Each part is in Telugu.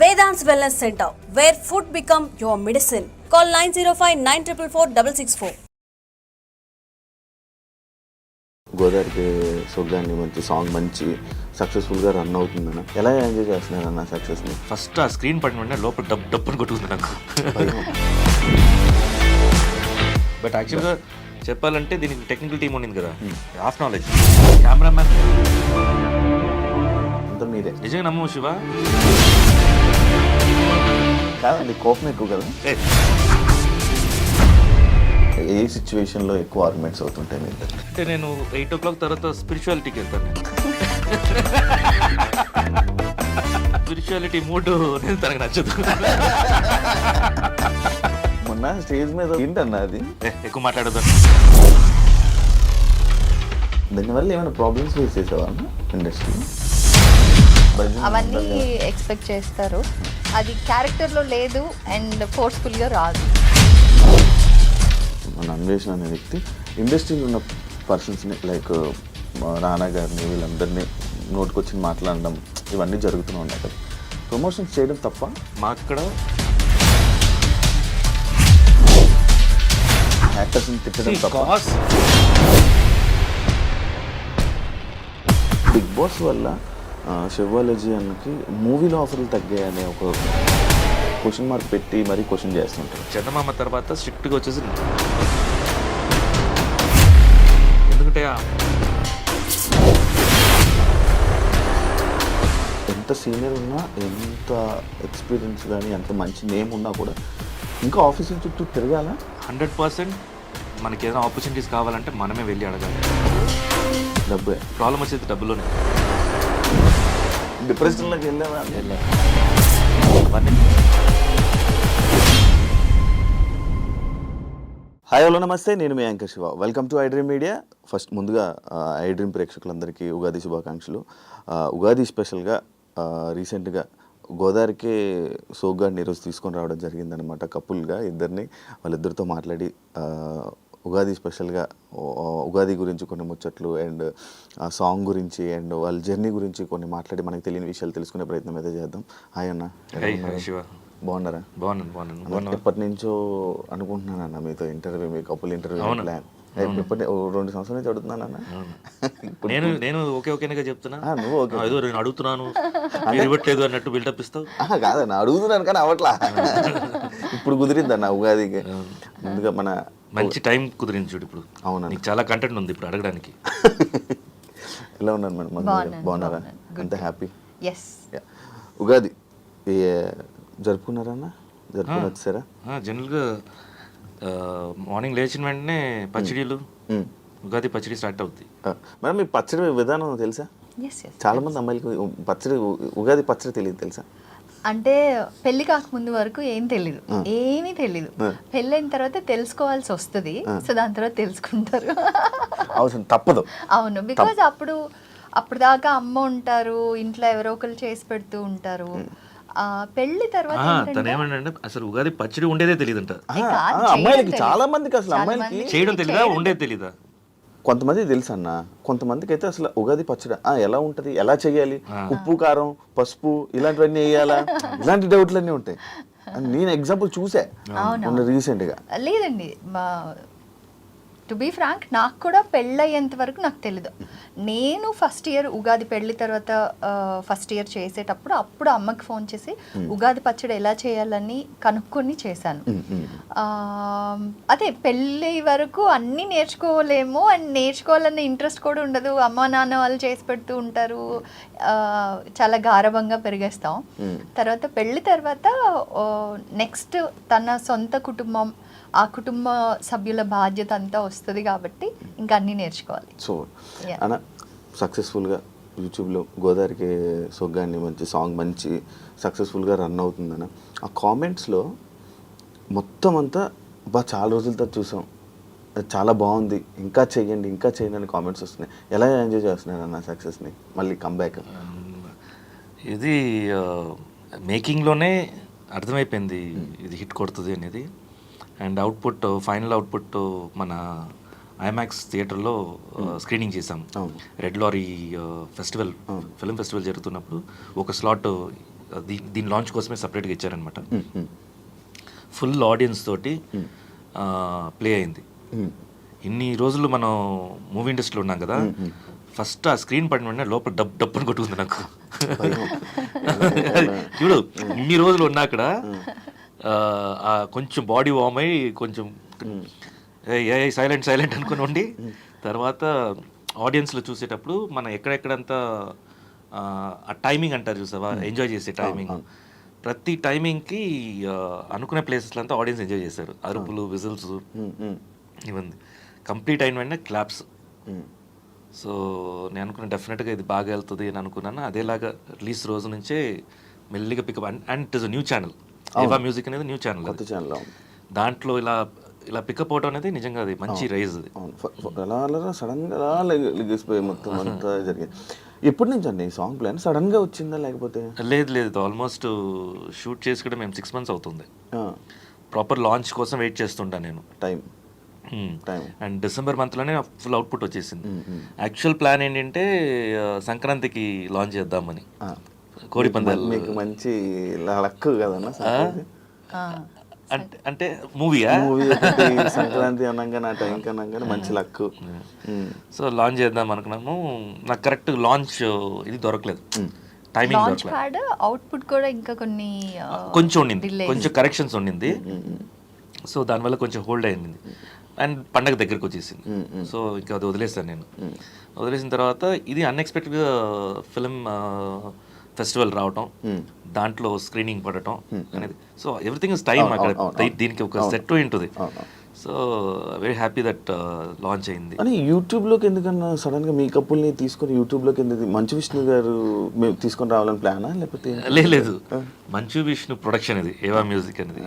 Vedant's Wellness Center, where food become your medicine. Call 905 944 664. గోదావరికి సొగ్గాన్ని మంచి సాంగ్ మంచి సక్సెస్ఫుల్గా రన్ అవుతుందన్న ఎలా ఎంజాయ్ చేస్తున్నారన్న సక్సెస్ని ఫస్ట్ ఆ స్క్రీన్ పడిన వెంటనే లోపల డబ్ డబ్బుని కొట్టుకుంది నాకు. బట్ యాక్చువల్గా చెప్పాలంటే దీనికి టెక్నికల్ టీం ఉండింది కదా. హాఫ్ నాలెడ్జ్ కెమెరామ్యాన్ అంతా మీరే. నిజంగా నమ్ము శివ? కాదండి కోపం ఎక్కువ కదా. ఏ, సిచ్యువేషన్లో ఎక్కువ ఆర్గ్యుమెంట్స్ అవుతుంటాయి మీరు అంటే నేను ఎయిట్ ఓ క్లాక్ తర్వాత స్పిరిచువాలిటీకి వెళ్తాను. స్పిరిచువాలిటీ మూడ్ నేను తనకు నచ్చదు. మొన్న స్టేజ్ మీద ఏంటన్నా అది? ఎక్కువ మాట్లాడదు దానివల్ల ఏమైనా ప్రాబ్లమ్స్ ఫేస్ చేసావా అన్న? ఇండస్ట్రీ? అవన్నీ ఎక్స్పెక్ట్ చేస్తారు. అది క్యారెక్టర్లో లేదు అండ్ ఫోర్స్ఫుల్గా రాదు. మన అన్వేషణ అనే వ్యక్తి ఇండస్ట్రీలో ఉన్న పర్సన్స్ని లైక్ రానా గారిని వీళ్ళందరినీ నోటుకొచ్చి మాట్లాడడం ఇవన్నీ జరుగుతూనే ఉన్నాయి కదా. ప్రమోషన్స్ చేయడం తప్ప మా అక్కడ యాక్టర్స్ని తిట్టడం తప్ప కాస్ బిగ్ బాస్ వల్ల శివాలజీ అన్నకి మూవీలో ఆఫర్లు తగ్గాయి అనే ఒక క్వశ్చన్ మార్క్ పెట్టి మరీ క్వశ్చన్ చేస్తుంటారు. చందమామ తర్వాత స్ట్రిక్ట్గా వచ్చేసి ఎందుకంటే ఎంత సీనియర్ ఉన్నా ఎంత ఎక్స్పీరియన్స్ కానీ ఎంత మంచి నేమ్ ఉన్నా కూడా ఇంకా ఆఫీసుల చుట్టూ తిరగాల? హండ్రెడ్ పర్సెంట్ మనకి ఏదైనా ఆపర్చునిటీస్ కావాలంటే మనమే వెళ్ళి అడగాలి. డబ్బే. ప్రాబ్లం వచ్చేది డబ్బులోనే. డిప్రెషన్లోకి వెళ్ళావా అవన్నీ హాయ్ హలో నమస్తే. నేను మీ anchor Siva. Welcome to iDream media first ముందుగా ఐడ్రీమ్ ప్రేక్షకులందరికీ ఉగాది శుభాకాంక్షలు. ఉగాది స్పెషల్గా రీసెంట్గా గోదావరికి సోగ్గాడిని ఈరోజు తీసుకొని రావడం జరిగిందనమాట కపుల్గా ఇద్దరిని వాళ్ళిద్దరితో మాట్లాడి ఉగాది స్పెషల్గా ఉగాది గురించి కొన్ని ముచ్చట్లు అండ్ ఆ సాంగ్ గురించి అండ్ వాళ్ళ జర్నీ గురించి కొన్ని మాట్లాడి మనకి తెలియని విషయాలు తెలుసుకునే ప్రయత్నం అయితే చేద్దాం. హాయ్ అన్న. బాగున్నారా? బాగున్నాను బాగున్నాను? ఎప్పటి నుంచో అనుకుంటున్నాను అన్న మీతో ఇంటర్వ్యూ మీ కపుల్ ఇంటర్వ్యూ? ప్లాన్. రెండు సంవత్సరాల నుంచి అడుగుతున్నాను అన్న. నేను నేను ఓకే ఓకేనగా చెప్తున్నా. నువ్వు ఓకే. ఏదో నేను అడుగుతున్నాను. ఇవ్వట్లేదు అన్నట్టు బిల్డప్ ఇస్తావు? కాదన్న అడుగుతున్నాను కానీ అవట్లా ఇప్పుడు కుదిరిందన్న ఉగాదికి. ముందుగా మన మంచి టైం కుదిరింది చూడు ఇప్పుడు. అవునన్న. నీకు చాలా కంటెంట్ ఉంది ఇప్పుడు అడగడానికి. ఎలా ఉన్నాను మేడం? బాగున్నారా. అంత హ్యాపీ ఎస్ ఉగాది జరుపుకున్నారన్న జరుపుకుని వచ్చారా జనరల్గా మార్నింగ్ లేచిన వెంటనే పచ్చడిలు. ఉగాది పచ్చడి స్టార్ట్ అవుద్ది. ఆ, మేడం మీ పచ్చడి విధానం తెలుసా? చాలా మంది అమ్మాయిలకి పచ్చడి ఉగాది పచ్చడి తెలియదు తెలుసా? అంటే పెళ్ళి కాకముందు వరకు ఏం తెలీదు. ఏమీ తెలీదు. పెళ్ళైన తర్వాత తెలుసుకోవాల్సి వస్తుంది. సో దాని తర్వాత తెలుసుకుంటారు. అవసరం తప్పదు. అవును. బికాజ్ అప్పుడు అప్పుడు దాకా అమ్మ ఉంటారు ఇంట్లో ఎవరో ఒకరు చేసి పెడుతూ ఉంటారు. ఆ పెళ్ళి తర్వాత అసలు ఉగాది పచ్చడి ఉండేదే అమ్మాయిలకి తెలీదు. చాలా మందికి అసలు అమ్మాయిలకి చేయడం తెలీదా? ఉండేది తెలీదా? కొంతమంది తెలుసు అన్న కొంతమందికి అయితే అసలు ఉగాది పచ్చడి ఆ, ఎలా ఉంటది? ఎలా చేయాలి? ఉప్పు కారం పసుపు ఇలాంటివన్నీ వేయాలా? ఇలాంటి డౌట్లన్నీ ఉంటాయి. అని నేను ఎగ్జాంపుల్ చూసా. మొన్న రీసెంట్గా. లేదండి. టు బీ ఫ్రాంక్ నాకు కూడా పెళ్ళయ్యేంత వరకు నాకు తెలీదు. నేను ఫస్ట్ ఇయర్ ఉగాది పెళ్ళి తర్వాత ఫస్ట్ ఇయర్ చేసేటప్పుడు అప్పుడు అమ్మకి ఫోన్ చేసి ఉగాది పచ్చడి ఎలా చేయాలని కనుక్కొని చేశాను. అదే పెళ్ళి వరకు అన్నీ నేర్చుకోలేము అండ్ నేర్చుకోవాలన్న ఇంట్రెస్ట్ కూడా ఉండదు. అమ్మ నాన్న వాళ్ళు చేసి పెడుతూ ఉంటారు. చాలా గారభంగా పెరిగేస్తాం. తర్వాత పెళ్ళి తర్వాత నెక్స్ట్ తన సొంత కుటుంబం ఆ కుటుంబ సభ్యుల బాధ్యత అంతా వస్తుంది కాబట్టి ఇంకా అన్నీ నేర్చుకోవాలి. సో. అన్న సక్సెస్ఫుల్గా యూట్యూబ్లో గోదావరికి సొగ్గాన్ని మంచి సాంగ్ మంచి సక్సెస్ఫుల్గా రన్ అవుతుందన్న ఆ కామెంట్స్లో మొత్తం అంతా బా చాలా రోజుల తర్వాత చూసాం. అది చాలా బాగుంది. ఇంకా చెయ్యండి ఇంకా చేయండి అని కామెంట్స్ వస్తున్నాయి. ఎలా ఎంజాయ్ చేస్తున్నారు అన్న సక్సెస్ని? మళ్ళీ కంబ్యాక్ ఇది మేకింగ్లోనే అర్థమైపోయింది. ఇది హిట్ కొడుతుంది అనేది. అండ్ అవుట్పుట్ ఫైనల్ అవుట్పుట్ మన ఐమాక్స్ థియేటర్లో స్క్రీనింగ్ చేసాం అవును. Red lorry festival film festival జరుగుతున్నప్పుడు ఒక స్లాట్ దీ- దీని లాంచ్ కోసమే సపరేట్గా ఇచ్చారనమాట ఫుల్ ఆడియన్స్ తోటి ప్లే అయింది. ఇన్ని రోజులు మనం మూవీ ఇండస్ట్రీలో ఉన్నాం కదా ఫస్ట్ ఆ స్క్రీన్ పడిన వెంటనే లోపల డబ్ డబ్బుని కొట్టుకుంది నాకు. చూడు ఇన్ని రోజులు ఉన్నా అక్కడ కొంచెం బాడీ వార్మ్ అయ్యి కొంచెం ఏ సైలెంట్ సైలెంట్ అనుకుని ఉండి తర్వాత ఆడియన్స్లో చూసేటప్పుడు మనం ఎక్కడెక్కడంతా ఆ, ఆ టైమింగ్ అంటారు చూసావా? ఎంజాయ్ చేసే టైమింగ్ ప్రతి టైమింగ్కి అనుకునే ప్లేసెస్లో అంతా ఆడియన్స్ ఎంజాయ్ చేశారు. అరుపులు విజిల్స్ ఇవన్నీ కంప్లీట్ అయిన వెంటనే క్లాప్స్ సో నేను అనుకున్న డెఫినెట్గా ఇది బాగా వెళ్తుంది అని అనుకున్నాను. అదేలాగా రిలీజ్ రోజు నుంచే మెల్లిగా pickup and it is new channel Eva music అనేది న్యూ ఛానల్ కొత్త ఛానల్ దాంట్లో ఇలా ఇలా పికప్ అవడం అనేది నిజంగా అది మంచి రైజ్ అది. అలా సడన్గా అలా లెగ- లెగిసిపోయి మొత్తం అంతా జరిగింది. ఎప్పటి నుంచి అండి ఈ సాంగ్ ప్లాన్ సడన్గా వచ్చిందా లేకపోతే? లేదు లేదు. ఆల్మోస్ట్ షూట్ చేసి కూడా మేము సిక్స్ మంత్స్ అవుతుంది. ప్రాపర్ లాంచ్ కోసం వెయిట్ చేస్తుంటా నేను. టైం టైం అండ్ డిసెంబర్ మంత్లోనే ఫుల్ అవుట్పుట్ వచ్చేసింది. యాక్చువల్ ప్లాన్ ఏంటంటే ఆ, సంక్రాంతికి లాంచ్ చేద్దామని. కోడి పందాలు మీకు మంచి లక్ కదన్నా ఆ, అంటే అంటే మూవీయా? మూవీ సంక్రాంతి అనగా నా టైం కనగానే మంచి లక్. సో లాంచ్ చేద్దాం అనుకున్నాము. నాకు కరెక్ట్ లాంచ్ ఇది దొరకలేదు. టైమింగ్ లాంచ్ దొరకలేదు. ప్యాడ్ అవుట్పుట్ కూడా ఇంకా కొన్ని ఆ, కొంచెం ఉండింది. కొంచెం కరెక్షన్స్ ఉండింది. సో దానివల్ల కొంచెం హోల్డ్ అయింది. అండ్ పండగ దగ్గరికి వచ్చేసింది. సో ఇంకా అది వదిలేసాను నేను. వదిలేసిన తర్వాత ఇది అన్ఎక్స్పెక్టెడ్గా ఫిలిం ఫెస్టివల్ రావటం దాంట్లో స్క్రీనింగ్ పడటం అనేది. సో ఎవ్రీథింగ్ ఇస్ టైం అక్కడ దీనికి ఒక సెట్ ఉంటుంది. So very happy that launch అయింది. అని యూట్యూబ్లోకి ఎందుకన్నా సడన్గా మీ కప్పుల్ని తీసుకొని యూట్యూబ్లోకి ఎందుకు మంచు విష్ణు గారు మేము తీసుకొని రావాలని ప్లానా లేకపోతే లేదు మంచు విష్ణు ప్రొడక్షన్ ఇది ఏవా మ్యూజిక్ అనేది.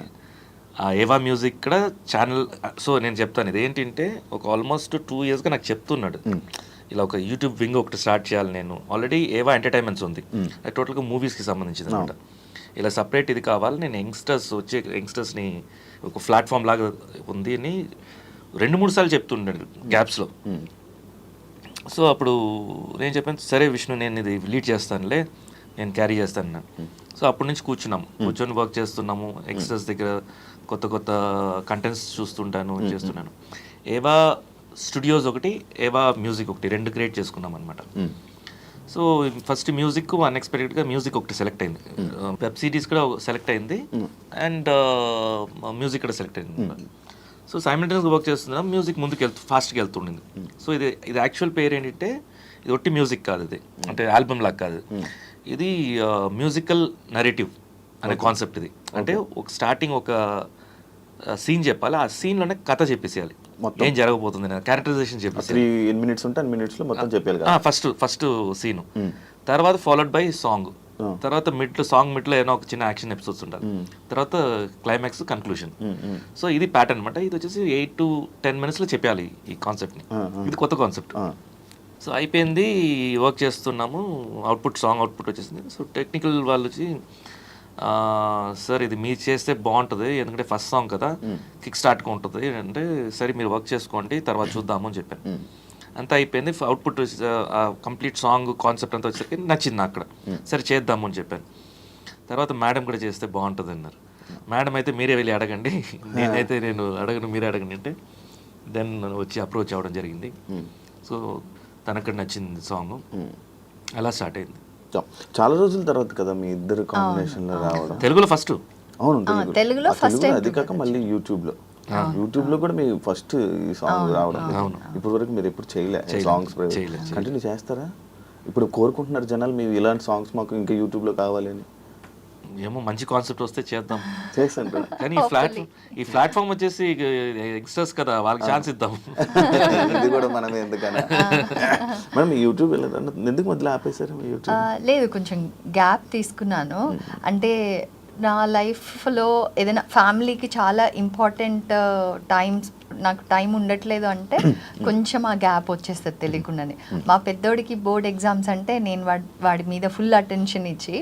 ఆ. ఏవా మ్యూజిక్ కూడా ఛానల్ సో నేను చెప్తాను. ఇది ఏంటంటే ఒక ఆల్మోస్ట్ టూ ఇయర్స్గా నాకు చెప్తున్నాడు. ఇలా ఒక యూట్యూబ్ వింగ్ ఒకటి స్టార్ట్ చేయాలి నేను. ఆల్రెడీ ఏవా ఎంటర్టైన్మెంట్స్ ఉంది. అది టోటల్గా మూవీస్కి సంబంధించింది అనమాట ఇలా సపరేట్ ఇది కావాలి. నేను యంగ్స్టర్స్ వచ్చే యంగ్స్టర్స్ని ఒక ప్లాట్ఫామ్ లాగా ఉంది అని రెండు మూడు సార్లు చెప్తుండాడు గ్యాప్స్లో సో అప్పుడు నేను చెప్పాను సరే విష్ణు నేను ఇది లీడ్ చేస్తానులే నేను క్యారీ చేస్తాను. సో అప్పటి నుంచి కూర్చున్నాము. కూర్చొని వర్క్ చేస్తున్నాము. ఎక్స్ట్రాస్ దగ్గర కొత్త కొత్త కంటెంట్స్ చూస్తుంటాను చేస్తున్నాను. ఏవా స్టూడియోస్ ఒకటి ఏవా మ్యూజిక్ ఒకటి రెండు క్రియేట్ చేసుకున్నాం అనమాట సో ఫస్ట్ మ్యూజిక్ అన్ఎక్స్పెక్టెడ్గా మ్యూజిక్ ఒకటి సెలెక్ట్ అయింది. వెబ్ సిరీస్ కూడా సెలెక్ట్ అయింది. అండ్ మ్యూజిక్ కూడా సెలెక్ట్ అయింది. సో సైమిల్టేనియస్గా వర్క్ చేస్తున్నాం. మ్యూజిక్ ముందుకు వెళ్తూ ఫాస్ట్గా వెళ్తుండింది. సో ఇది ఇది యాక్చువల్ పేరు ఏంటంటే ఇది ఒట్టి మ్యూజిక్ కాదు ఇది. అంటే ఆల్బమ్ లాగా కాదు. ఇది మ్యూజికల్ నరేటివ్ అనే కాన్సెప్ట్ ఇది. అంటే ఒక స్టార్టింగ్ ఒక సీన్ చెప్పాలి. ఆ సీన్లోనే కథ చెప్పేసేయాలి. ఏం జరగబోతుంది క్యారెక్టరైజేషన్ చెప్పేసి. త్రీ మినిట్స్ ఉంటే అన్ని మినిట్స్లో మొత్తం చెప్పాలి కదా. ఫస్ట్ ఫస్ట్ సీన్ తర్వాత ఫాలోడ్ బై సాంగ్ తర్వాత మిడ్ సాంగ్ మిడ్లో ఏదో ఒక చిన్న యాక్షన్ ఎపిసోడ్స్ ఉంటారు. తర్వాత క్లైమాక్స్ కన్క్లూషన్ సో ఇది ప్యాటర్న్ అనమాట ఇది వచ్చేసి ఎయిట్ టు టెన్ మినిట్స్లో చెప్పాలి ఈ కాన్సెప్ట్ని. ఇది కొత్త కాన్సెప్ట్. సో అయిపోయింది వర్క్ చేస్తున్నాము అవుట్పుట్ సాంగ్ అవుట్పుట్ వచ్చేసింది. సో టెక్నికల్ వాళ్ళు వచ్చి సార్ ఇది మీరు చేస్తే బాగుంటుంది ఎందుకంటే ఫస్ట్ సాంగ్ కదా. కిక్ స్టార్ట్గా ఉంటుంది అంటే సరే మీరు వర్క్ చేసుకోండి తర్వాత చూద్దాము అని చెప్పాను. అంతా అయిపోయింది అవుట్పుట్ కంప్లీట్ సాంగ్ కాన్సెప్ట్ అంతా వచ్చేసరికి నచ్చింది అక్కడ. సరే చేద్దాము అని చెప్పాను. తర్వాత మేడం కూడా చేస్తే బాగుంటుంది అన్నారు. మేడం అయితే మీరే వెళ్ళి అడగండి. నేనైతే నేను అడగను మీరే అడగండి అంటే దెన్ వచ్చి అప్రోచ్ అవ్వడం జరిగింది. సో తనక్కడ నచ్చింది సాంగ్ అలా స్టార్ట్ అయింది. చా- చాలా రోజుల తర్వాత కదా మీ ఇద్దరు కాంబినేషన్లో రావడం? తెలుగులో ఫస్ట్? అవును తెలుగులో. time అది కాక మళ్ళీ యూట్యూబ్లో యూట్యూబ్లో కూడా మీ ఫస్ట్ ఈ సాంగ్ రావడం ఇప్పటి వరకు మీరు ఎప్పుడు చేయలే సాంగ్స్ చేయలే, కంటిన్యూ చేస్తారా? ఇప్పుడు కోరుకుంటున్నారు జనాలు మీరు ఇలాంటి సాంగ్స్ మాకు ఇంకా యూట్యూబ్లో కావాలి అని ఏమో మంచి కాన్సెప్ట్ వస్తే చేద్దాం. కానీ ఈ ప్లాట్ ఈ ప్లాట్ఫామ్ వచ్చేసి యంగ్స్టర్స్ కదా వాళ్ళకి ఛాన్స్ ఇద్దాం. ఇది కూడా మనమే ఎందుకన్నా మేడం యూట్యూబ్ ఎందుకు మొదలు ఆపేశారు యూట్యూబ్ లేదు కొంచెం గ్యాప్ తీసుకున్నాను. అంటే నా లైఫ్లో ఏదైనా ఫ్యామిలీకి చాలా ఇంపార్టెంట్ టైమ్స్ నాకు టైం ఉండట్లేదు అంటే కొంచెం ఆ గ్యాప్ వచ్చేస్తుంది తెలియకుండానే. మా పెద్దోడికి బోర్డ్ ఎగ్జామ్స్ అంటే నేను వాడి వాడి మీద ఫుల్ అటెన్షన్ ఇచ్చి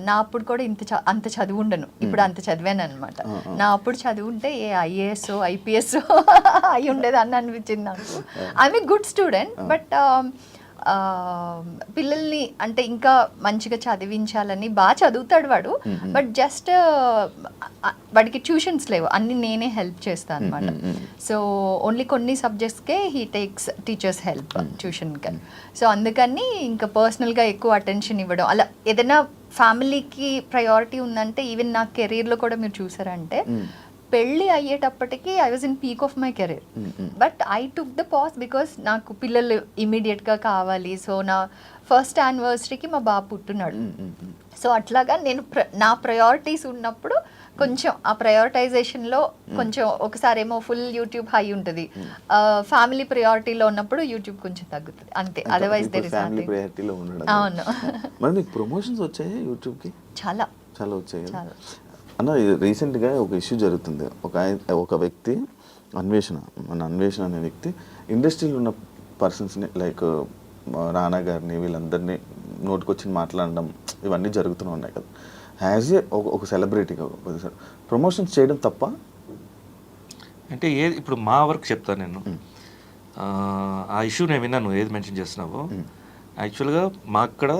నా అప్పుడు కూడా ఇంత చ- అంత చదువు ఉండను. ఇప్పుడు అంత చదివాను అనమాట నా అప్పుడు చదువు ఉంటే ఏ ఐఏఎస్ ఐపీఎస్ అయి ఉండేది అని అనిపించింది నాకు. I'm a good student but పిల్లల్ని అంటే ఇంకా మంచిగా చదివించాలని బాగా చదువుతాడు వాడు. బట్ జస్ట్ వాడికి ట్యూషన్స్ లేవు. అన్ని నేనే హెల్ప్ చేస్తాను అనమాట సో ఓన్లీ కొన్ని సబ్జెక్ట్స్కే హీ టేక్స్ టీచర్స్ హెల్ప్ ట్యూషన్కి. సో అందుకని ఇంకా పర్సనల్గా ఎక్కువ అటెన్షన్ ఇవ్వడం. అలా ఏదైనా ఫ్యామిలీకి ప్రయారిటీ ఉందంటే ఈవెన్ నా కెరీర్లో కూడా మీరు చూసారంటే పెళ్ళి అయ్యేటప్పటికి I was in peak of my career but I took the pass because నాకు పిల్లలు ఇమీడియట్గా కావాలి. సో నా ఫస్ట్ యానివర్సరీకి మా బాబు పుట్టున్నాడు సో అట్లాగా నేను నా ప్రయారిటీస్ ఉన్నప్పుడు కొంచెం ఆ ప్రయారిటైజేషన్లో కొంచెం ఒకసారి ఏమో ఫుల్ యూట్యూబ్ హై ఉంటుంది. ఫ్యామిలీ ప్రయారిటీలో ఉన్నప్పుడు యూట్యూబ్ కొంచెం తగ్గుతుంది. అంతే. అదర్వైజ్ దెర్ ఇస్ అవును. మరి మీకు ప్రమోషన్స్ వచ్చాయి యూట్యూబ్కి చాలా. చాలా వచ్చాయి. అన్న ఇది రీసెంట్గా ఒక ఇష్యూ జరుగుతుంది. ఒక ఒక వ్యక్తి అన్వేషణ మన అన్వేషణ అనే వ్యక్తి ఇండస్ట్రీలో ఉన్న పర్సన్స్ని లైక్ రానా గారిని వీళ్ళందరినీ నోటుకొచ్చి మాట్లాడడం ఇవన్నీ జరుగుతూనే ఉన్నాయి కదా. యాజ్ ఏ ఒక ఒక సెలబ్రిటీగా ప్రమోషన్స్ చేయడం తప్ప అంటే ఏ ఇప్పుడు మా వర్క్ చెప్తాను నేను. ఆ, ఆ ఇష్యూ నేను విన్నాను ఏది మెన్షన్ చేస్తున్నావో. యాక్చువల్గా మా అక్కడ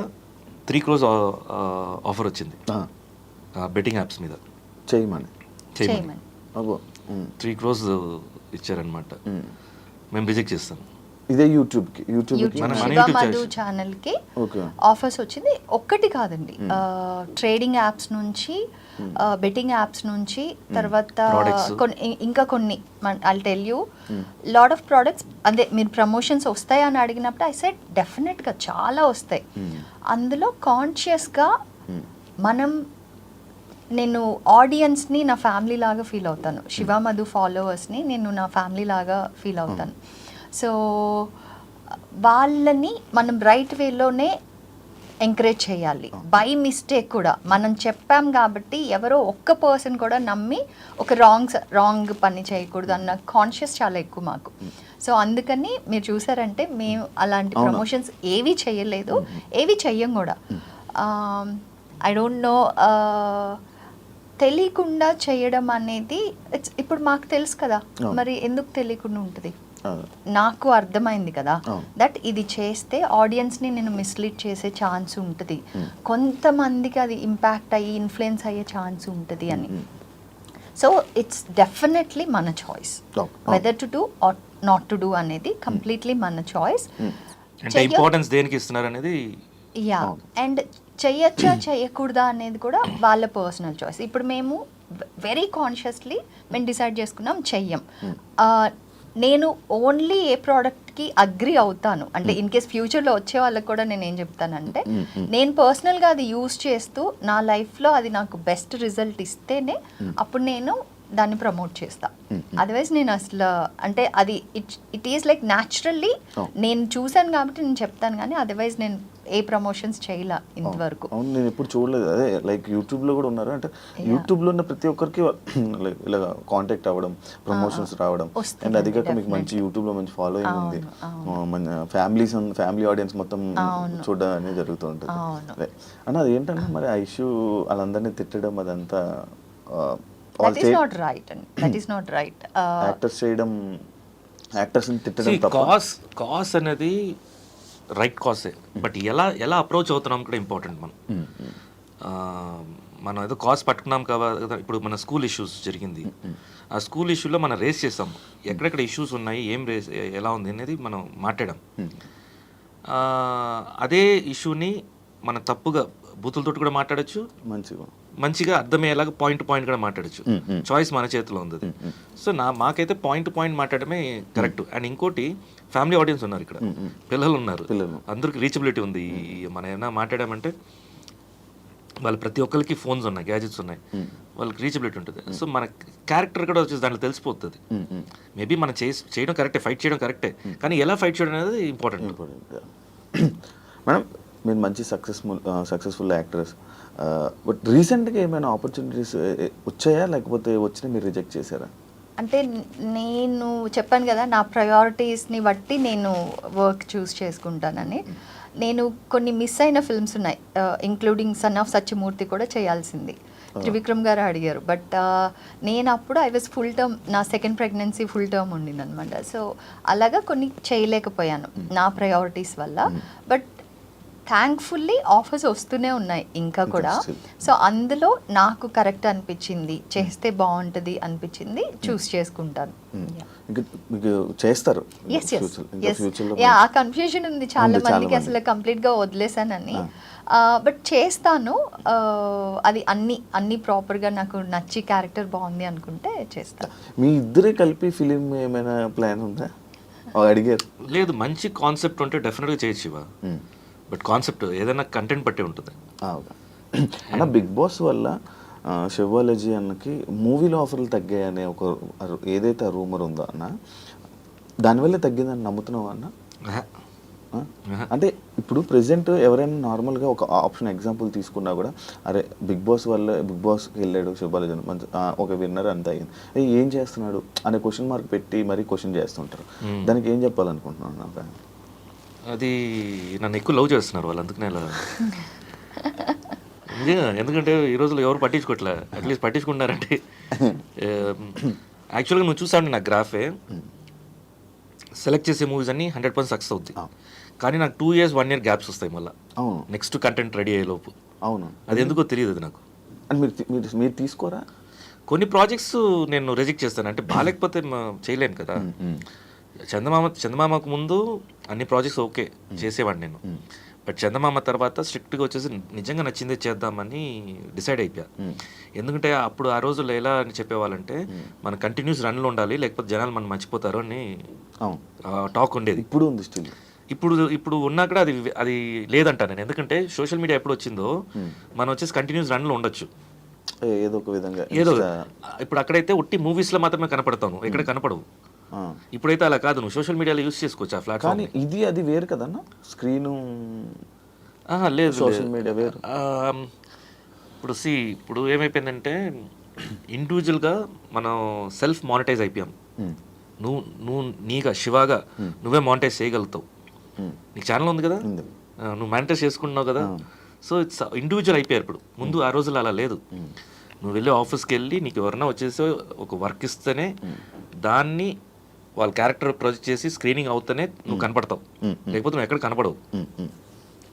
త్రీ క్రోజ్ ఆఫర్ వచ్చింది. బెట్టింగ్ యాప్స్ మీద. చేయమని. అబ్బో త్రీ క్రోజ్ ఇచ్చారనమాట. మేము రిజెక్ట్ చేస్తాం. ఇదే యూట్యూబ్ channel. ఛానల్. కి ఆఫర్స్ వచ్చింది. ఒక్కటి కాదండి. ట్రేడింగ్ యాప్స్ నుంచి బెట్టింగ్ యాప్స్ నుంచి తర్వాత Products. కొన్ని ఇంకా కొన్ని I tell you lot of products అదే మీరు ప్రమోషన్స్ వస్తాయా అని అడిగినప్పుడు ఐ సెట్ డెఫినెట్గా చాలా వస్తాయి. అందులో కాన్షియస్గా మనం నేను ఆడియన్స్ని నా ఫ్యామిలీ లాగా ఫీల్ అవుతాను. శివ మధు ఫాలోవర్స్ని నేను నా ఫ్యామిలీ లాగా ఫీల్ అవుతాను. సో వాళ్ళని మనం రైట్ వేలోనే ఎంకరేజ్ చేయాలి. బై మిస్టేక్ కూడా. మనం చెప్పాం కాబట్టి ఎవరో ఒక్క పర్సన్ కూడా నమ్మి ఒక రాంగ్ రాంగ్ పని చేయకూడదు అన్న కాన్షియస్ చాలా ఎక్కువ మాకు. సో అందుకని మీరు చూసారంటే మేము అలాంటి? ప్రమోషన్స్ ఏవి చేయలేదు. ఏవి చెయ్యం కూడా. ఐ డోంట్ నో తెలియకుండా చేయడం అనేది ఇప్పుడు మాకు తెలుసు కదా. మరి ఎందుకు తెలియకుండా ఉంటుంది? నాకు అర్థమైంది కదా. దట్ ఇది చేస్తే ఆడియన్స్ని నేను మిస్లీడ్ చేసే ఛాన్స్ ఉంటుంది. కొంతమందికి అది ఇంపాక్ట్ అయ్యి ఇన్ఫ్లుయెన్స్ అయ్యే ఛాన్స్ ఉంటుంది అని. సో ఇట్స్ డెఫినెట్లీ మన choice. Whether to do or not to do అనేది కంప్లీట్లీ మన చాయిస్ ఇంపార్టెన్స్ దేనికి ఇస్తున్నారు అనేది యా. అండ్ చెయ్యొచ్చా చేయకూడదా అనేది కూడా వాళ్ళ పర్సనల్ చాయిస్ ఇప్పుడు మేము వెరీ కాన్షియస్లీ మేము డిసైడ్ చేసుకున్నాం చెయ్యం. ఆ, నేను ఓన్లీ ఏ ప్రోడక్ట్కి అగ్రి అవుతాను. అంటే ఇన్ కేస్ ఫ్యూచర్లో వచ్చే వాళ్ళకి కూడా నేను ఏం చెప్తానంటే Mm, mm. నేను పర్సనల్గా అది యూస్ చేస్తూ నా లైఫ్లో అది నాకు బెస్ట్ రిజల్ట్ ఇస్తేనే అప్పుడు నేను దాన్ని ప్రమోట్ చేస్తా. అదర్వైజ్ నేను అసలు అంటే అది it it is like naturally. నేను చూశాను కాబట్టి నేను చెప్తాను కానీ అదర్వైజ్ నేను ఏ ప్రమోషన్స్ చేయలే ఇంతవరకు. అవును నేను ఎప్పుడు చూడలేదు. అదే లైక్ యూట్యూబ్లో కూడా ఉన్నారు. అంటే. యూట్యూబ్లో ఉన్న ప్రతి ఒక్కరికి ఇలా కాంటాక్ట్ అవ్వడం ప్రమోషన్స్ రావడం. అండ్ అది కాక మీకు మంచి. యూట్యూబ్లో మంచి ఫాలోయింగ్ ఉంది. మన ఫ్యామిలీస్ ఫ్యామిలీ ఆడియన్స్ మొత్తం. చూడడం అనేది జరుగుతూ ఉంటుంది. అన్న అది ఏంటన్నా మరి ఆ ఇష్యూ వాళ్ళందరినీ తిట్టడం అదంతా that is not right and that is not right actors చేయడం యాక్టర్స్ని తిట్టడం తప్ప. కాస్ కాస్ అనేది రైట్ కాసే బట్ ఎలా ఎలా అప్రోచ్ అవుతున్నాం కూడా ఇంపార్టెంట్ మనం. ఉమ్, ఆ, మనం ఏదో కాస్ పట్టుకున్నాం కదా ఇప్పుడు మన స్కూల్ ఇష్యూస్ జరిగింది. ఆ స్కూల్ ఇష్యూలో మనం రేస్ చేసాం ఎక్కడెక్కడ ఇష్యూస్ ఉన్నాయి ఏం రేస్ ఎలా ఉంది అనేది మనం మాట్లాడాం. అదే ఇష్యూని మనం తప్పుగా బూతులతోటి కూడా మాట్లాడచ్చు. మంచిగా. మంచిగా అర్థమయ్యేలాగా పాయింట్ పాయింట్ కూడా మాట్లాడచ్చు. చాయిస్ మన చేతిలో ఉంది. సో నా మాకైతే పాయింట్ పాయింట్ మాట్లాడమే కరెక్ట్ అండ్ ఇంకోటి ఫ్యామిలీ ఆడియన్స్ ఉన్నారు ఇక్కడ. పిల్లలు ఉన్నారు. అందరికి రీచబిలిటీ ఉంది. మనం ఏమైనా మాట్లాడామంటే వాళ్ళు ప్రతి ఒక్కరికి ఫోన్స్ ఉన్నాయి గ్యాజెట్స్ ఉన్నాయి. వాళ్ళకి రీచబిలిటీ ఉంటుంది. సో మన క్యారెక్టర్ కూడా వచ్చేసి దాంట్లో తెలిసిపోతుంది. మేబీ మనం చేసి చేయడం కరెక్టే ఫైట్ చేయడం కరెక్టే కానీ ఎలా ఫైట్ చేయడం అనేది ఇంపార్టెంట్ ఇంపార్టెంట్ మేడం మీరు మంచి సక్సెస్ఫుల్ సక్సెస్ఫుల్ యాక్టర్స్ బట్ రీసెంట్గా ఏమైనా ఆపర్చునిటీస్ వచ్చాయా? లేకపోతే వచ్చినా మీరు రిజెక్ట్ చేశారా? అంటే నేను చెప్పాను కదా నా ప్రయారిటీస్ని బట్టి నేను వర్క్ చూస్ చేసుకుంటానని. నేను కొన్ని మిస్ అయిన ఫిల్మ్స్ ఉన్నాయి. ఇంక్లూడింగ్ సన్ ఆఫ్ సత్యమూర్తి కూడా చేయాల్సింది. త్రివిక్రమ్ గారు అడిగారు. బట్ నేను అప్పుడు ఐ వాజ్ ఫుల్ టర్మ్ నా సెకండ్ ప్రెగ్నెన్సీ ఫుల్ టర్మ్ ఉండింది అనమాట సో అలాగా కొన్ని చేయలేకపోయాను. నా ప్రయారిటీస్ వల్ల. బట్ థ్యాంక్ఫుల్లీ ఆఫర్స్ వస్తూనే ఉన్నాయి ఇంకా కూడా. సో అందులో నాకు కరెక్ట్ అనిపించింది. చేస్తే బాగుంటుంది అనిపించింది. చూస్ చేసుకుంటాను. ఇంకా మీకు చేస్తారు. ఆ కన్ఫ్యూజన్ ఉంది చాలా మందికి మంది. అసలు కంప్లీట్గా వదిలేసానని బట్ చేస్తాను. ఆ, అది అన్ని అన్ని ప్రాపర్గా నాకు నచ్చి క్యారెక్టర్ బాగుంది అనుకుంటే చేస్తాను మీ ఇద్దరే కలిపి ఫిలిం ఏమైనా ప్లాన్ ఉందా? అడిగారు? లేదు మంచి కాన్సెప్ట్ ఉంటే డెఫినెట్గా చేయొచ్చు. బట్ కాన్సెప్ట్ ఏదైనా కంటెంట్ బట్టే ఉంటుంది. అన్న బిగ్ బాస్ వల్ల శివాలజీ అన్నకి మూవీలో ఆఫర్లు తగ్గాయనే ఒక ఏదైతే రూమర్ ఉందో అన్న దానివల్ల తగ్గిందని నమ్ముతున్నావా అన్న? అంటే ఇప్పుడు ప్రెసెంట్ ఎవరైనా నార్మల్గా ఒక ఆప్షన్ ఎగ్జాంపుల్ తీసుకున్నా కూడా అరే బిగ్ బాస్ వల్ల బిగ్ బాస్కి వెళ్ళాడు శివాలజీ మంచి ఒక విన్నర్ అంత అయింది ఏ, ఏం చేస్తున్నాడు? అనే క్వశ్చన్ మార్క్ పెట్టి మరీ క్వశ్చన్ చేస్తుంటారు. దానికి ఏం చెప్పాలనుకుంటున్నాను నాకు అది నన్ను ఎక్కువ లవ్ చేస్తున్నారు వాళ్ళు అందుకనే ఇలా నిజంగా ఎందుకంటే ఈ రోజుల్లో ఎవరు పట్టించుకోవట్లే అట్లీస్ట్ పట్టించుకుంటున్నారంటే. యాక్చువల్గా నువ్వు చూసావు నా గ్రాఫే సెలెక్ట్ చేసే మూవీస్ అన్ని హండ్రెడ్ పర్సెంట్ సక్సెస్ అవుతాయి కానీ నాకు two years one year gaps వస్తాయి మళ్ళీ. అవును. నెక్స్ట్ కంటెంట్ రెడీ అయ్యే లోపు. అవును. అది ఎందుకో తెలియదు అది నాకు. మీరు మీరు మీరు తీసుకోరా? కొన్ని ప్రాజెక్ట్స్ నేను రిజెక్ట్ చేస్తాను. అంటే బాగాలేకపోతే చేయలేను కదా. చందమామ చందమామకు ముందు అన్ని ప్రాజెక్ట్స్ ఓకే చేసేవాడిని నేను. బట్ చందమామ తర్వాత స్ట్రిక్ట్గా వచ్చేసి నిజంగా నచ్చిందే చేద్దామని డిసైడ్ అయిపోయా. ఎందుకంటే అప్పుడు ఆ రోజుల్లో ఎలా అని చెప్పేవాళ్ళంటే మన కంటిన్యూస్ రన్లో ఉండాలి లేకపోతే జనాలు మనం మర్చిపోతారు అని టాక్ ఉండేది. ఇప్పుడు ఉంది స్టిల్. ఇప్పుడు ఇప్పుడు ఉన్నా కూడా అది అది లేదంట నేను. ఎందుకంటే సోషల్ మీడియా ఎప్పుడు వచ్చిందో మనం వచ్చేసి కంటిన్యూస్ రన్లో ఉండొచ్చు. ఏదో ఒక విధంగా ఏదో ఇప్పుడు అక్కడైతే ఒట్టి మూవీస్లో మాత్రమే కనపడతాను. ఎక్కడ కనపడవు. ఇప్పుడైతే అలా కాదు నువ్వు సోషల్ మీడియాలో యూస్ చేసుకోవచ్చు ఆ ప్లాట్ఫామ్ కానీ ఇది అది వేరు కదన్న? స్క్రీను లేదు లేదు. media వేరు. ఇప్పుడు సి ఇప్పుడు ఏమైపోయిందంటే ఇండివిజువల్గా మనం సెల్ఫ్ మానిటైజ్ అయిపోయాం. నువ్వు నువ్వు నీగా శివాగా నువ్వే మానిటైజ్ చేయగలుగుతావు. నీకు ఛానల్ ఉంది కదా? నువ్వు మానిటైజ్ చేసుకుంటున్నావు కదా? సో ఇట్స్ ఇండివిజువల్ అయిపోయారు ఇప్పుడు. ముందు ఆ రోజుల్లో అలా లేదు. నువ్వు వెళ్ళి ఆఫీస్కి వెళ్ళి నీకు ఎవరన్నా వచ్చేసి ఒక వర్క్ ఇస్తేనే దాన్ని వాళ్ళ క్యారెక్టర్ ప్రొజెక్ట్ చేసి స్క్రీనింగ్ అవుతేనే నువ్వు కనపడతావు. లేకపోతే నువ్వు ఎక్కడ కనపడవు.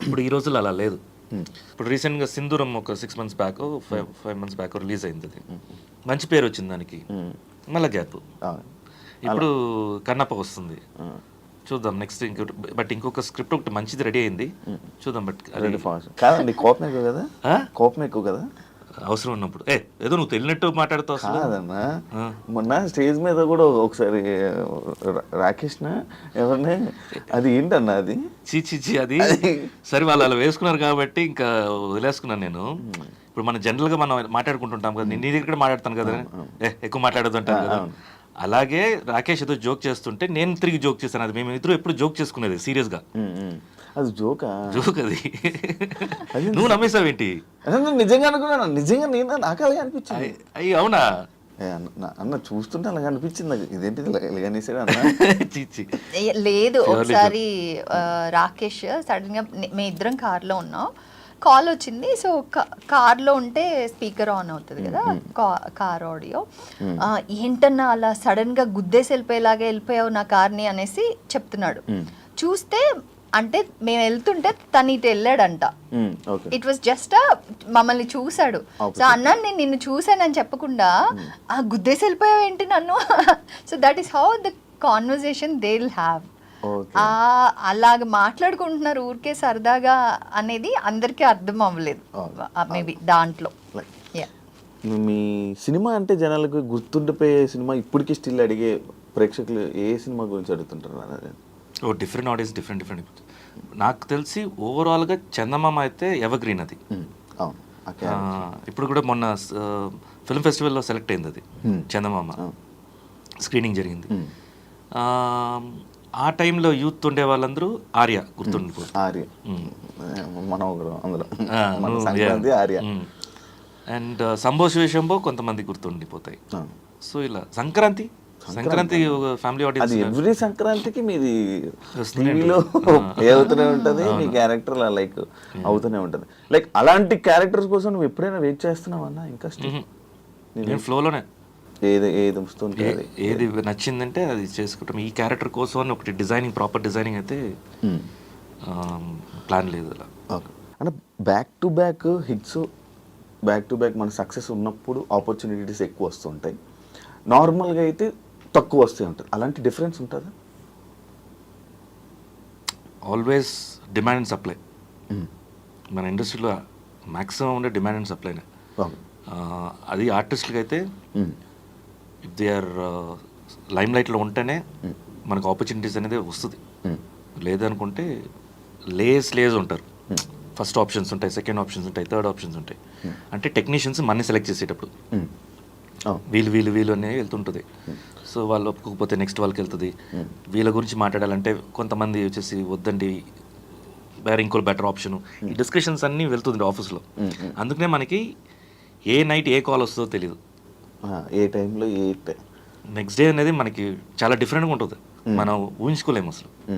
ఇప్పుడు ఈ రోజుల్లో అలా లేదు. ఇప్పుడు రీసెంట్గా సింధూరం ఒక six months back five five months back release అయింది అది. మంచి పేరు వచ్చింది దానికి. మళ్ళీ గ్యాప్ ఇప్పుడు కన్నప్ప వస్తుంది. చూద్దాం నెక్స్ట్ ఇంకోటి బట్ ఇంకొక స్క్రిప్ట్ ఒకటి మంచిది రెడీ అయింది. చూద్దాం బట్ కాదండి కోపం ఎక్కువ కదా? కోపం ఎక్కువ కదా? అవసరం ఉన్నప్పుడు. ఏ ఏదో నువ్వు తెలియనట్టు మాట్లాడుతావు కాదన్నా. మొన్న స్టేజ్ మీద కూడా ఒకసారి రా- రాకేష్న ఎవరిని? అది ఏంటన్నా అది? చీ చీ చీ అది సరే వాళ్ళు అలా వేసుకున్నారు కాబట్టి ఇంకా వదిలేసుకున్నాను నేను. ఇప్పుడు మనం జనరల్గా మనం మాట్లాడుకుంటుంటాం కదా నేను నీ దగ్గర మాట్లాడతాను కదా. ఏ ఎక్కువ మాట్లాడదు అంటాను కదా. అలాగే రాకేష్ ఏదో జోక్ చేస్తుంటే నేను తిరిగి జోక్ చేశాను. అది మేము ఇద్దరు ఎప్పుడు జోక్ చేసుకునేది సీరియస్గా. అది జోకా? జోక్ అది నువ్వు నమ్మేసావేంటి అదే నేను నిజంగా అనుకున్నాను. నిజంగా నేను నాకు అలాగే అనిపించింది. అయ్యి అవునా? అన్న చూస్తుంటే అలాగే అనిపించింది ఇదేంటి ఇలాగనేసాడు అన్న? లేదు. ఒకసారి రాకేష్ సడన్గా మేము ఇద్దరం కార్లో ఉన్నాం. కాల్ వచ్చింది. సో కార్లో ఉంటే స్పీకర్ ఆన్ అవుతుంది కదా? Car audio. ఏంటన్నా అలా సడన్గా గుద్దేసి వెళ్ళిపోయేలాగా వెళ్ళిపోయావు నా కార్ని అనేసి చెప్తున్నాడు. చూస్తే అంటే మేము వెళ్తుంటే తను ఇటు వెళ్ళాడంట. ఇట్ వాస్ జస్ట్ మమ్మల్ని చూశాడు. సో అన్నా నేను నిన్ను చూశానని చెప్పకుండా ఆ గుద్దేసి వెళ్ళిపోయావు ఏంటి నన్ను? So that is how the conversation they will have అలాగ మాట్లాడుకుంటున్నారు ఊరికే సరదాగా అనేది అందరికీ అర్థం అవ్వలేదు. మేబీ దాంట్లో. మీ సినిమా అంటే జనాలకు గుర్తుండిపోయే సినిమా ఇప్పటికీ స్టిల్ అడిగే ప్రేక్షకులు ఏ సినిమా గురించి అడుగుతుంటారు ఓ డిఫరెంట్ ఆడియన్స్ డిఫరెంట్ డిఫరెంట్ నాకు తెలిసి ఓవరాల్గా చందమామ అయితే ఎవగ్రీన్ అది. Character. ఇప్పుడు కూడా మొన్న ఫిల్మ్ ఫెస్టివల్లో సెలెక్ట్ అయింది అది Hmm. చందమామ. స్క్రీనింగ్ జరిగింది. Hmm. ఆ, టైంలో యూత్ ఉండే వాళ్ళందరూ ఆర్య గుర్తుండిపోతుంది ఆర్య. మనం అందులో. ఆర్య. అండ్ సంభో శివశంభో కొంతమంది గుర్తుండిపోతాయి. ఆ. సో ఇలా సంక్రాంతి సంక్రాంతి ఫ్యామిలీ అది ఎవ్రీ సంక్రాంతికి మీది టీవీలో ప్లే అవుతూనే ఉంటది మీ క్యారెక్టర్ లైక్ అవుతూనే ఉంటది. లైక్ అలాంటి క్యారెక్టర్స్ కోసం నువ్వు ఎప్పుడైనా వెయిట్ చేస్తున్నావు అన్న ఇంకా? నేను ఫ్లోలోనే ఏది ఏది వస్తుంటే అది. ఏది నచ్చిందంటే అది చేసుకుంటాం. ఈ క్యారెక్టర్ కోసం అని ఒకటి డిజైనింగ్ ప్రాపర్ డిజైనింగ్ అయితే ప్లాన్ లేదు అలా. అంటే back to back hits back to back మన సక్సెస్ ఉన్నప్పుడు ఆపర్చునిటీస్ ఎక్కువ వస్తుంటాయి. నార్మల్గా అయితే తక్కువ వస్తూ ఉంటుంది. అలాంటి డిఫరెన్స్ ఉంటుందా? ఆల్వేస్ డిమాండ్ అండ్ సప్లై మన ఇండస్ట్రీలో మ్యాక్సిమం ఉండే డిమాండ్ అండ్ సప్లైనే అది ఆర్టిస్టులకి అయితే ఇఫ్ దే ఆర్ లైమ్ లైట్లో ఉంటేనే మనకు ఆపర్చునిటీస్ అనేది వస్తుంది. లేదనుకుంటే లేస్ లేస్ ఉంటారు. ఫస్ట్ ఆప్షన్స్ ఉంటాయి సెకండ్ ఆప్షన్స్ ఉంటాయి థర్డ్ ఆప్షన్స్ ఉంటాయి. అంటే టెక్నీషియన్స్ మన్ని సెలెక్ట్ చేసేటప్పుడు. వీళ్ళు వీళ్ళు వీళ్ళు అనేవి వెళ్తుంటుంది. సో వాళ్ళు ఒప్పుకోకపోతే నెక్స్ట్ వాళ్ళకి వెళ్తుంది. వీళ్ళ గురించి మాట్లాడాలంటే కొంతమంది వచ్చేసి వద్దండి వేరే ఇంకో బెటర్ ఆప్షన్ ఈ డిస్కషన్స్ అన్నీ వెళ్తుంది ఆఫీస్లో అందుకనే మనకి ఏ నైట్ ఏ కాల్ వస్తుందో తెలియదు ఏ టైంలో ఏ టై- నెక్స్ట్ డే అనేది మనకి చాలా డిఫరెంట్గా ఉంటుంది. మనం ఊహించుకోలేము అసలు.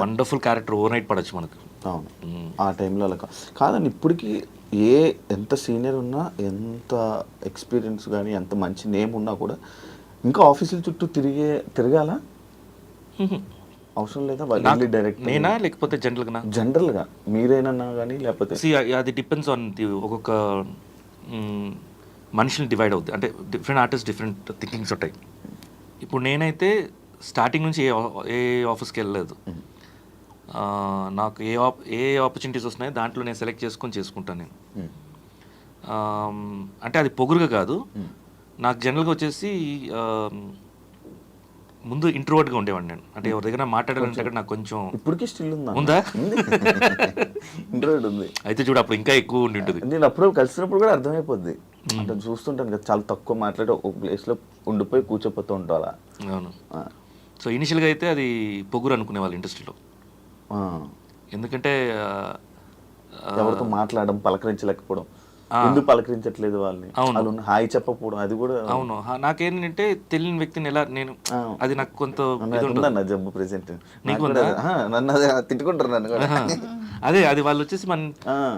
వండర్ఫుల్ క్యారెక్టర్ ఓవర్ నైట్ పడచ్చు మనకు. ఆ టైంలో కాదండి ఇప్పటికీ ఏ ఎంత సీనియర్ ఉన్నా ఎంత ఎక్స్పీరియన్స్ కానీ ఎంత మంచి నేమ్ ఉన్నా కూడా ఇంకా ఆఫీసుల చుట్టూ తిరిగే తిరగాల? అవసరం లేదా? వాళ్ళు డైరెక్ట్ నేనా లేకపోతే జనరల్గా. జనరల్గా మీరేనన్నా కానీ లేకపోతే? సి అది డిపెండ్స్ ఆన్ ది ఒక్కొక్క మ్, మనిషిని డివైడ్ అవుద్ది. అంటే డిఫరెంట్ ఆర్టిస్ట్ డిఫరెంట్ థింకింగ్స్ ఉంటాయి. ఇప్పుడు నేనైతే స్టార్టింగ్ నుంచి ఏ ఏ ఆఫీస్కి వెళ్ళలేదు. నాకు ఏ ఆప్ ఏ ఆపర్చునిటీస్ వస్తున్నాయో దాంట్లో నేను సెలెక్ట్ చేసుకొని చేసుకుంటాను నేను. అంటే అది పొగురుగా కాదు. నాకు జనరల్గా వచ్చేసి ముందు ఇంట్రోవర్ట్గా ఉండేవాడిని నేను. అంటే ఎవరి దగ్గర మాట్లాడాలంటే నాకు కొంచెం ఇప్పటికీ స్టిల్ ఉందా? ఉందా? ఇంటర్వ్యూ ఉంది. అయితే చూడు అప్పుడు ఇంకా ఎక్కువ ఉండి ఉంటుంది. నేను అప్పుడు కలిసినప్పుడు కూడా అర్థమైపోద్ది. అంటే చూస్తుంటాను కదా చాలా తక్కువ మాట్లాడి ఒక ప్లేస్లో ఉండిపోయి కూర్చోపోతూ అలా అవును. సో ఇనిషియల్గా అయితే అది పొగురు అనుకునే వాళ్ళు ఇండస్ట్రీలో. ఎందుకంటే ఎవరితో మాట్లాడడం పలకరించలేకపోవడం. ఎందుకు పలకరించట్లేదు వాళ్ళని? అవును. హాయి చెప్పకపోవడం అది కూడా అవును. నాకేంటంటే తెలియని వ్యక్తిని ఎలా నేను. అది నాకు కొంత జబ్బు ప్రెసెంట్? నన్ను అదే తిట్టుకుంటారు నన్ను కూడా. అదే అది వాళ్ళు వచ్చేసి మన.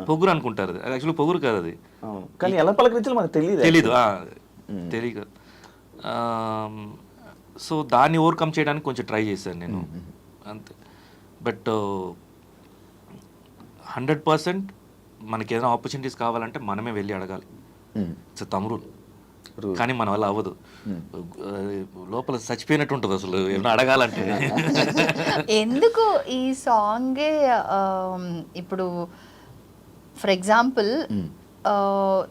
పొగురు అనుకుంటారు. అది యాక్చువల్లీ పొగురు కాదు అది. కానీ ఎలా పలకరించాలో మనకు తెలియదు తెలీదు. తెలియదు సో దాన్ని ఓవర్కమ్ చేయడానికి కొంచెం ట్రై చేశాను నేను. అంతే. బట్ హండ్రెడ్ పర్సెంట్ మనకి ఏదైనా ఆపర్చునిటీస్ కావాలంటే మనమే వెళ్ళి అడగాలి. ఇట్స్ తమ్ముడు Rule. కానీ మన వల్ల అవ్వదు. ఆ, లోపల చచ్చిపోయినట్టు ఉంటుంది అసలు ఏమన్నా అడగాలంటే. ఎందుకు ఈ సాంగే ఇప్పుడు ఫర్ ఎగ్జాంపుల్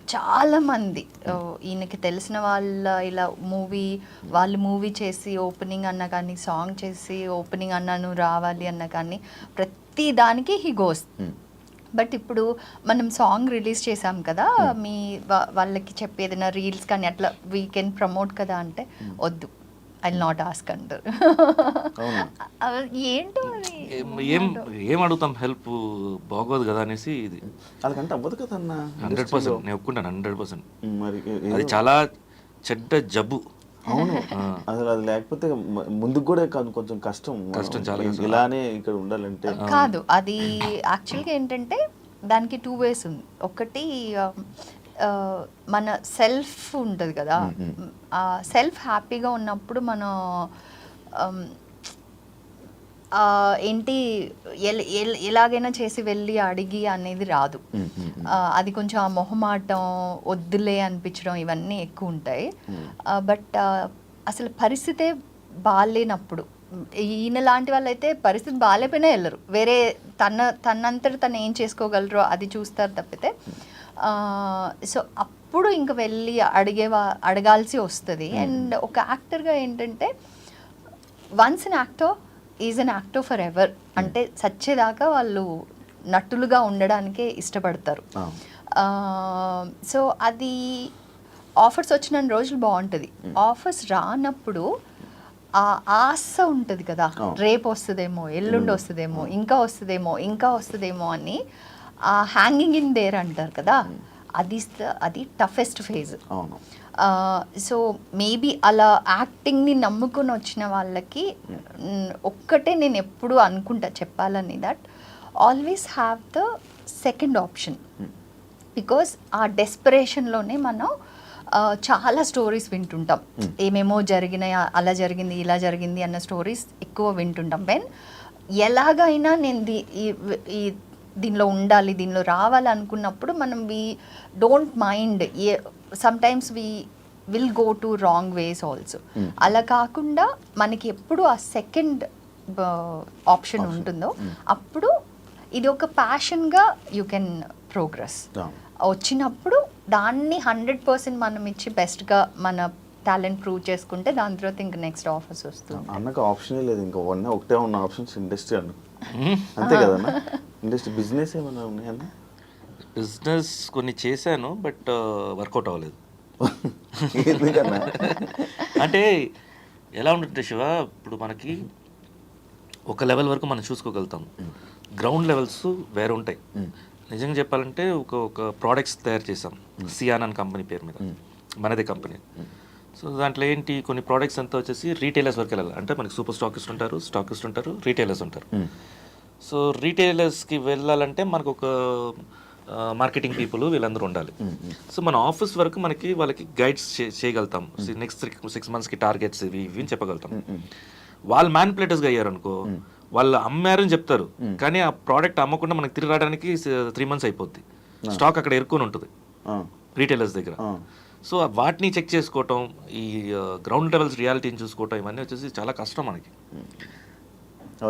చాలా మంది ఆ, ఈయనకి తెలిసిన వాళ్ళ ఇలా మూవీ వాళ్ళు మూవీ చేసి ఓపెనింగ్ అన్నా కానీ సాంగ్ చేసి ఓపెనింగ్ అన్నాను రావాలి అన్నా కానీ ప్రతి దానికి హీ గోస్. బట్ ఇప్పుడు మనం సాంగ్ రిలీజ్ చేసాం కదా మీ వా- వాళ్ళకి చెప్పి ఏదైనా రీల్స్ కానీ అట్లా వీ కెన్ ప్రమోట్ కదా అంటే వద్దు. ఐ నాట్ ఆస్క్ అంటారు అవునా? అవ- ఏంటో ఏం- ఏం అడుగుతాం? హెల్ప్ బాగోదు కదా అనేసి ఇది. అలాగంటే అవ్వదు కదన్న హండ్రెడ్ పర్సెంట్. నేను ఒప్పుకుంటాను హండ్రెడ్ పర్సెంట్. మరి అది చాలా చెడ్డ జబ్బు. అవును. అసలు అది లేకపోతే ముందుకు కూడా కాదు కొంచెం కష్టం. కష్టం, చాలా. ఇలానే ఇక్కడ ఉండాలంటే. కాదు అది యాక్చువల్గా ఏంటంటే దానికి టూ వేస్ ఉంది. ఒకటి ఆ, మన సెల్ఫ్ ఉంటుంది కదా. ఆ సెల్ఫ్ హ్యాపీగా ఉన్నప్పుడు మనం ఏంటి ఎల్- ఎల్- ఎలాగైనా చేసి వెళ్ళి అడిగి అనేది రాదు. అది కొంచెం ఆ మొహమాటం వద్దులే అనిపించడం ఇవన్నీ ఎక్కువ ఉంటాయి. బట్ అసలు పరిస్థితే బాగాలేనప్పుడు ఈయన లాంటి వాళ్ళైతే పరిస్థితి బాగాలేపోయినా వెళ్ళరు. వేరే తన తనంతట తను ఏం చేసుకోగలరో అది చూస్తారు తప్పితే. సో అప్పుడు ఇంక వెళ్ళి అడిగే అడగాల్సి వస్తుంది. అండ్ ఒక యాక్టర్గా ఏంటంటే once an actor is an actor forever అంటే సచ్చేదాకా వాళ్ళు నటులుగా ఉండడానికే ఇష్టపడతారు. సో అది ఆఫర్స్ వచ్చిన రోజులు బాగుంటుంది. ఆఫర్స్ రానప్పుడు ఆ ఆశ ఉంటుంది కదా. రేపు వస్తుందేమో ఎల్లుండి వస్తుందేమో ఇంకా వస్తుందేమో ఇంకా వస్తుందేమో అని హ్యాంగింగ్ ఇన్ దేర్ అంటారు కదా అది ద- అది టఫెస్ట్ ఫేజ్ అవును. సో మేబీ అలా యాక్టింగ్ని నమ్ముకొని వచ్చిన వాళ్ళకి మ్, ఒక్కటే నేను ఎప్పుడు అనుకుంటా చెప్పాలని that always have the second option because ఆ డెస్పరేషన్లోనే మనం ఆ, చాలా స్టోరీస్ వింటుంటాం. ఏమేమో జరిగినాయి ఆ- అలా జరిగింది ఇలా జరిగింది అన్న స్టోరీస్ ఎక్కువ వింటుంటాం. వెన్ ఎలాగైనా నేను ఈ దీనిలో ఉండాలి దీనిలో రావాలి అనుకున్నప్పుడు మనం we don't mind a sometimes we will go to wrong ways also అలా కాకుండా మనకి ఎప్పుడు ఆ సెకండ్ ఆప్షన్ ఉంటుందో అప్పుడు ఇది ఒక ప్యాషన్గా యూ కెన్ ప్రోగ్రెస్. వచ్చినప్పుడు దాన్ని హండ్రెడ్ పర్సెంట్ మనం ఇచ్చి బెస్ట్గా మన టాలెంట్ ప్రూవ్ చేసుకుంటే దాని తర్వాత ఇంకా నెక్స్ట్ ఆఫర్స్ వస్తుంది అన్నకు ఆప్షనే లేదు. ఇంకా వన్ ఒకటే ఉన్న ఆప్షన్స్ ఇండస్ట్రీ అన్న అంతే కదన్నా? ఇండస్ట్రీ బిజినెస్ ఏమైనా ఉన్నాయన్న బిజినెస్ కొన్ని చేశాను బట్ వర్కౌట్ అవ్వలేదు. ఎందుకన్నా? అంటే ఎలా ఉంటుంది శివ ఇప్పుడు మనకి ఒక లెవెల్ వరకు మనం చూసుకోగలుగుతాం. గ్రౌండ్ లెవెల్స్ వేరే ఉంటాయి. నిజంగా చెప్పాలంటే ఒక ఒక ప్రోడక్ట్స్ తయారు చేసాం సియాన్ అని కంపెనీ పేరు మీద. మనదే కంపెనీ సో దాంట్లో ఏంటి కొన్ని ప్రోడక్ట్స్ అంతా వచ్చేసి రీటైలర్స్ వరకు వెళ్ళాలి. అంటే మనకి సూపర్ స్టాకిస్ట్ ఉంటారు స్టాకిస్ట్ ఉంటారు రీటైలర్స్ ఉంటారు. సో రీటైలర్స్కి వెళ్ళాలంటే మనకు ఒక మార్కెటింగ్ పీపుల్ వీళ్ళందరూ ఉండాలి. సో మన ఆఫీస్ వరకు మనకి వాళ్ళకి గైడ్స్ చేయగలుగుతాం. నెక్స్ట్ సిక్స్ మంత్స్కి టార్గెట్స్ ఇవి ఇవి అని చెప్పగలుగుతాం. వాళ్ళు మ్యాన్పులేటర్స్గా అయ్యారు అనుకో వాళ్ళు అమ్మారని చెప్తారు. కానీ ఆ ప్రోడక్ట్ అమ్మకుండా మనకి తిరిగి రావడానికి త్రీ మంత్స్ అయిపోద్ది. స్టాక్ అక్కడ ఎరుకొని ఉంటుంది. రీటైలర్స్ దగ్గర. సో వాటిని చెక్ చేసుకోవటం ఈ గ్రౌండ్ లెవెల్స్ రియాలిటీని చూసుకోవటం ఇవన్నీ వచ్చేసి చాలా కష్టం మనకి.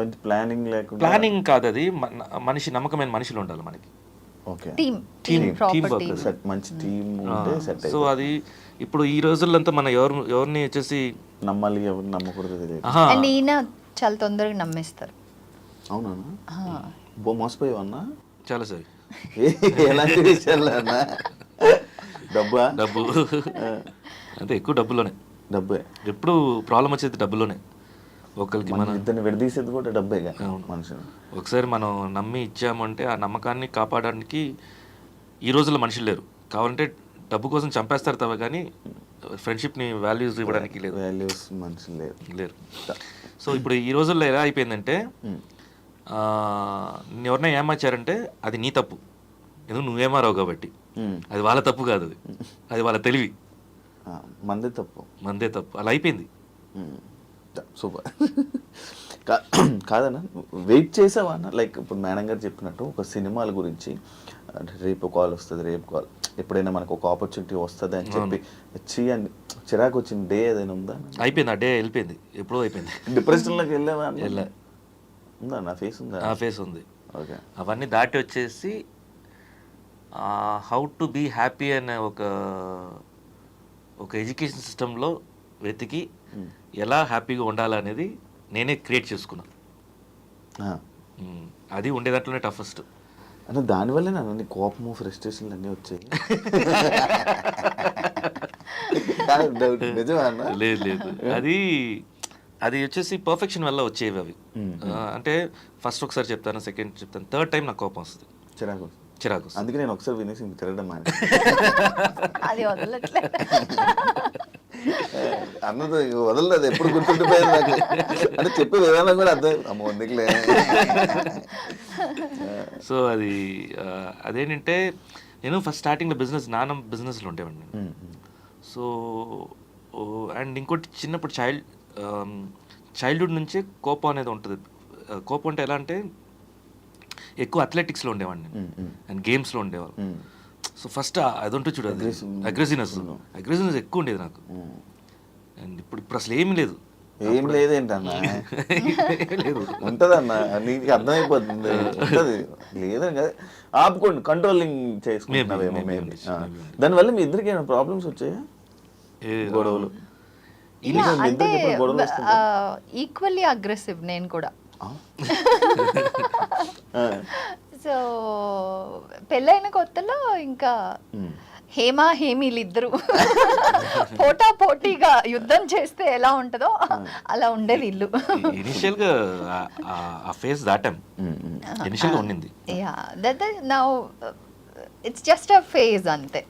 ప్లానింగ్ లేకుండా ప్లానింగ్ కాదు అది. మన- మనిషి నమ్మకమైన మనుషులు ఉండాలి మనకి. Okay team Team, team team. Proper work, team set మంచి టీమ్ ఉంటే సెట్ సో అది ఇప్పుడు ఈ రోజుల్లో అంతా మన ఎవరు ఎవరిని వచ్చేసి నమ్మాలి ఎవరు నమ్మకూడదు ఈయన చాలా తొందరగా నమ్మేస్తారు. అవునా మోసపోయావన్నా చాలా సరే. ఎలాంటి విషయాలు అన్న? డబ్బా? డబ్బు. అంటే ఎక్కువ డబ్బులోనే. డబ్బే. ఎప్పుడు ప్రాబ్లం వచ్చేది డబ్బులోనే. ఒకరికి మన ఇద్దరిని విడదీసేది కూడా అవును. మనుషులు ఒకసారి మనం నమ్మి ఇచ్చామంటే ఆ నమ్మకాన్ని కాపాడడానికి ఈ రోజుల్లో మనుషులు లేరు. కావాలంటే డబ్బు కోసం చంపేస్తారు తప్ప కానీ ఫ్రెండ్షిప్ని వాల్యూస్ ఇవ్వడానికి లేదు వాల్యూస్ మనుషులు లేరు. లేరు. సో ఇప్పుడు ఈ రోజుల్లో ఎలా అయిపోయిందంటే ఆ, నిన్ను ఎవరైనా ఏమార్చారంటే అది నీ తప్పు. ఎందుకు నువ్వేమారావు కాబట్టి. అది వాళ్ళ తప్పు కాదు అది. అది వాళ్ళ తెలివి. మందే తప్పు. మందే తప్పు. అలా అయిపోయింది. సూపర్. కాదన్న వెయిట్ చేసావా అన్న? లైక్ ఇప్పుడు మేడం గారు చెప్పినట్టు ఒక సినిమాల గురించి అంటే రేపు కాల్ వస్తుంది రేపు కాల్. ఎప్పుడైనా మనకు ఒక ఆపర్చునిటీ వస్తుంది అని చెప్పి వచ్చి అని చిరాకు వచ్చిన డే ఏదైనా ఉందా? అయిపోయింది ఆ డే వెళ్ళిపోయింది. ఎప్పుడో అయిపోయింది. డిప్రెషన్లోకి వెళ్ళావా? వెళ్ళా. ఉందా? నా ఫేస్ ఉందా? ఆ ఫేస్ ఉంది. ఓకే. అవన్నీ దాటి వచ్చేసి హౌ టు బీ హ్యాపీ అనే ఒక ఒక ఎడ్యుకేషన్ సిస్టంలో వెతికి ఎలా హ్యాపీగా ఉండాలనేది నేనే క్రియేట్ చేసుకున్నాను. అది ఉండే దాంట్లోనే టఫెస్ట్ అంటే దానివల్లే నా అన్ని కోపము ఫ్రస్ట్రేషన్లు అన్నీ వచ్చాయి. లేదు లేదు. అది అది వచ్చేసి పర్ఫెక్షన్ వల్ల వచ్చేవి అవి. అంటే ఫస్ట్ ఒకసారి చెప్తాను సెకండ్ చెప్తాను థర్డ్ టైం నాకు కోపం వస్తుంది. చిరాకు చిరాకు అందుకే నేను ఒకసారి వినేసి ఇంక తిరగడం మానే అది వదలట్లేదు అన్నది వదలలేదు ఎప్పుడు గుర్తుండిపోయేది నాకు. అంటే చెప్పే విధానం కూడా అర్థం అమ్మ ఎందుకులే? సో అది అదేంటంటే నేను ఫస్ట్ స్టార్టింగ్లో బిజినెస్ నాన్న బిజినెస్లో ఉండేవాడిని నేను. సో అండ్ ఇంకోటి చిన్నప్పుడు చైల్డ్ చైల్డ్హుడ్ నుంచే కోపం అనేది ఉంటుంది. కోపం అంటే ఎలా అంటే ఎక్కువ అథ్లెటిక్స్లో ఉండేవాడిని ఉమ్, ఉమ్. అండ్ గేమ్స్లో ఉండేవాళ్ళు. ఉమ్, సో ఫస్ట్ అది ఉంటుంది చూడు Aggressive. అగ్రెసివ్నెస్ అగ్రెసివ్నెస్ ఎక్కువ ఉండేది నాకు. అండ్ ఇప్పుడు ఇప్పుడు అసలు ఏమీ లేదు. ఏం లేదేంటన్నా లేదు ఉంటదన్న? నీకు అర్థమైపోతుంది. ఉంటది. లేదని కదా. ఆపుకోండి. కంట్రోలింగ్ ఉండొచ్చు. దానివల్ల మీ ఇద్దరికి ఏమైనా ప్రాబ్లమ్స్ వచ్చాయా? ఏ- గొడవలు? ఈక్వల్లీ అగ్రెసివ్ నేను కూడా. సో పెళ్ళైన కొత్తలో ఇంకా. హేమ హేమీలు ఇద్దరు పోటా పోటీగా యుద్ధం చేస్తే ఎలా ఉంటుందో అలా ఉండేది ఇల్లు. ఇనిషియల్గా ఆ ఫేస్ దాటాం. ఇనిషియల్గా ఉండింది. యా దట్ నా ఇట్స్ జస్ట్ అ ఫేజ్ అంతే.